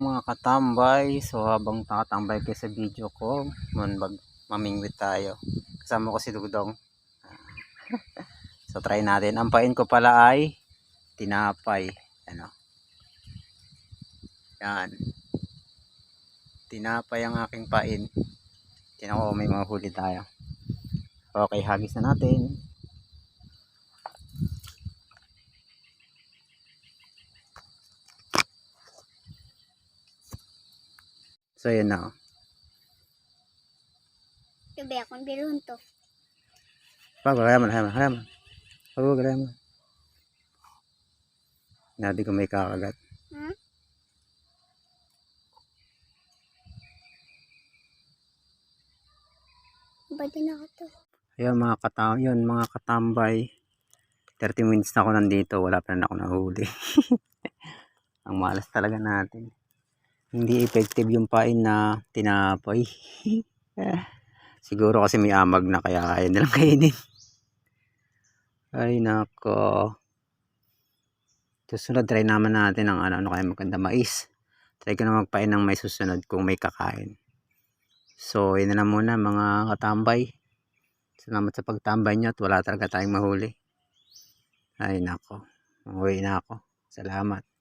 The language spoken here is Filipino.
mga katambay. So habang nakatambay kayo sa video ko manbag mamingwit tayo. Kasama ko si Dudong. So try natin. Ang pain ko pala ay tinapay. Ano? Yan. Tinapay ang aking pain. Tinan may mga huli tayo. Okay hagis na natin so yun na. Gabi akong bilon to. Pag, mo, kaya mo. Pag, mo. Nabi ko may kakagat. Hmm? Ba din ako to? Ayun mga katam yun, mga katambay. 30 minutes na ako nandito, wala pa rin ako nahuli. Ang malas talaga natin. Hindi effective yung pain na tinapay. Siguro kasi may amag na kaya kaya nilang kainin. Ay nako. Susunod try naman natin ang ano, ano kaya maganda mais. Try ko na magpain ng may susunod kung may kakain. So, yun na muna mga katambay. Salamat sa pagtambay nyo at wala talaga tayong mahuli. Ay nako, uuwi na ako. Salamat.